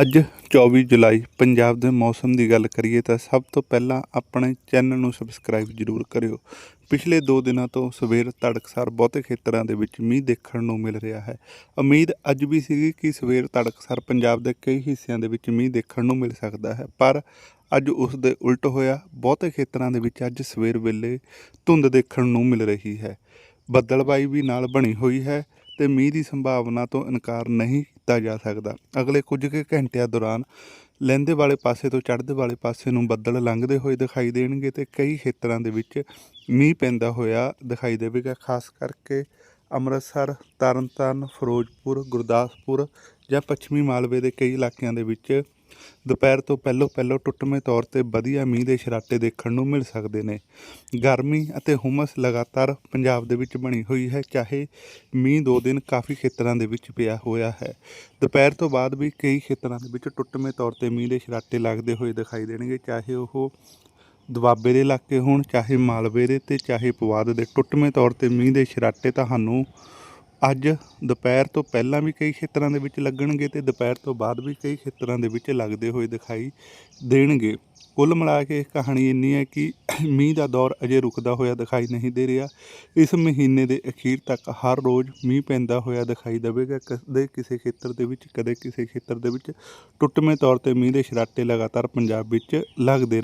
ਅੱਜ 24 ਜੁਲਾਈ ਪੰਜਾਬ ਦੇ ਮੌਸਮ ਦੀ ਗੱਲ ਕਰੀਏ ਤਾਂ ਸਭ ਤੋਂ ਪਹਿਲਾਂ ਆਪਣੇ ਚੈਨਲ ਨੂੰ ਸਬਸਕ੍ਰਾਈਬ ਜ਼ਰੂਰ ਕਰਿਓ। ਪਿਛਲੇ 2 ਦਿਨਾਂ ਤੋਂ ਸਵੇਰ ਤੜਕਸਾਰ ਬਹੁਤੇ ਖੇਤਰਾਂ ਦੇ ਵਿੱਚ ਮੀਂਹ ਦੇਖਣ ਨੂੰ ਮਿਲ ਰਿਹਾ ਹੈ। ਉਮੀਦ ਅੱਜ ਵੀ ਸੀਗੀ ਕਿ ਸਵੇਰ ਤੜਕਸਾਰ ਪੰਜਾਬ ਦੇ ਕਈ ਹਿੱਸਿਆਂ ਦੇ ਵਿੱਚ ਮੀਂਹ ਦੇਖਣ ਨੂੰ ਮਿਲ ਸਕਦਾ ਹੈ, ਪਰ ਅੱਜ ਉਸ ਦੇ ਉਲਟ ਹੋਇਆ। ਬਹੁਤੇ ਖੇਤਰਾਂ ਦੇ ਵਿੱਚ ਅੱਜ ਸਵੇਰ ਵੇਲੇ ਧੁੰਦ ਦੇਖਣ ਨੂੰ ਮਿਲ ਰਹੀ ਹੈ। ਬੱਦਲਬਾਈ ਵੀ ਨਾਲ ਬਣੀ ਹੋਈ ਹੈ ਤੇ ਮੀਂਹ ਦੀ ਸੰਭਾਵਨਾ ਤੋਂ ਇਨਕਾਰ ਨਹੀਂ ਕੀਤਾ ਜਾ ਸਕਦਾ। ਅਗਲੇ ਕੁਝ ਕੁ ਘੰਟਿਆਂ ਦੌਰਾਨ ਲਹਿੰਦੇ ਵਾਲੇ ਪਾਸੇ ਤੋਂ ਚੜ੍ਹਦੇ ਵਾਲੇ ਪਾਸੇ ਨੂੰ ਬੱਦਲ ਲੰਘਦੇ ਹੋਏ ਦਿਖਾਈ ਦੇਣਗੇ ਤੇ ਕਈ ਖੇਤਰਾਂ ਦੇ ਵਿੱਚ ਮੀਂਹ ਪੈਂਦਾ ਹੋਇਆ ਦਿਖਾਈ ਦੇਵੇਗਾ। ਖਾਸ ਕਰਕੇ ਅੰਮ੍ਰਿਤਸਰ, ਤਰਨਤਾਰਨ, ਫਿਰੋਜ਼ਪੁਰ, ਗੁਰਦਾਸਪੁਰ ਜਾਂ ਪੱਛਮੀ ਮਾਲਵੇ ਦੇ ਕਈ ਇਲਾਕਿਆਂ ਦੇ ਵਿੱਚ ਦੁਪਹਿਰ ਤੋਂ ਪਹਿਲਾਂ ਪਹਿਲਾਂ ਟੁੱਟਵੇਂ ਤੌਰ ਤੇ ਵਧੀਆ ਮੀਂਹ ਦੇ ਸ਼ਰਾਟੇ ਦੇਖਣ ਨੂੰ ਮਿਲ ਸਕਦੇ ਨੇ। ਗਰਮੀ ਅਤੇ ਹੁਮਸ ਲਗਾਤਾਰ ਪੰਜਾਬ ਦੇ ਵਿੱਚ ਬਣੀ ਹੋਈ ਹੈ, ਚਾਹੇ ਮੀਂਹ ਦੋ ਦਿਨ ਕਾਫੀ ਖੇਤਰਾਂ ਦੇ ਵਿੱਚ ਪਿਆ ਹੋਇਆ ਹੈ। ਦੁਪਹਿਰ ਤੋਂ ਬਾਅਦ ਵੀ ਕਈ ਖੇਤਰਾਂ ਦੇ ਵਿੱਚ ਟੁੱਟਵੇਂ ਤੌਰ ਤੇ ਮੀਂਹ ਦੇ ਸ਼ਰਾਟੇ ਲੱਗਦੇ ਹੋਏ ਦਿਖਾਈ ਦੇਣਗੇ, ਚਾਹੇ ਉਹ ਦੁਆਬੇ ਦੇ ਇਲਾਕੇ ਹੋਣ, ਚਾਹੇ ਮਾਲਵੇ ਦੇ ਤੇ ਚਾਹੇ ਪਵਾਦ ਦੇ। ਟੁੱਟਵੇਂ ਤੌਰ ਤੇ ਮੀਂਹ ਦੇ ਸ਼ਰਾਟੇ ਤੁਹਾਨੂੰ ਅੱਜ ਦੁਪਹਿਰ ਤੋਂ ਪਹਿਲਾਂ ਵੀ ਕਈ ਖੇਤਰਾਂ ਦੇ ਵਿੱਚ ਲੱਗਣਗੇ ਤੇ ਦੁਪਹਿਰ ਤੋਂ ਬਾਅਦ ਵੀ ਕਈ ਖੇਤਰਾਂ ਦੇ ਵਿੱਚ ਲੱਗਦੇ ਹੋਏ ਦਿਖਾਈ ਦੇਣਗੇ। ਕੁੱਲ ਮਿਲਾ ਕੇ ਕਹਾਣੀ ਇੰਨੀ ਹੈ ਕਿ ਮੀਂਹ ਦਾ ਦੌਰ ਅਜੇ ਰੁਕਦਾ ਹੋਇਆ ਦਿਖਾਈ ਨਹੀਂ ਦੇ ਰਿਹਾ। ਇਸ ਮਹੀਨੇ ਦੇ ਅਖੀਰ ਤੱਕ ਹਰ ਰੋਜ਼ ਮੀਂਹ ਪੈਂਦਾ ਹੋਇਆ ਦਿਖਾਈ ਦੇਵੇਗਾ। ਕਦੇ ਕਿਸੇ ਖੇਤਰ ਦੇ ਵਿੱਚ, ਕਦੇ ਕਿਸੇ ਖੇਤਰ ਦੇ ਵਿੱਚ। ਟੁੱਟਵੇਂ ਤੌਰ ਤੇ ਮੀਂਹ ਦੇ ਛਰਾਟੇ ਲਗਾਤਾਰ ਪੰਜਾਬ ਵਿੱਚ ਲੱਗਦੇ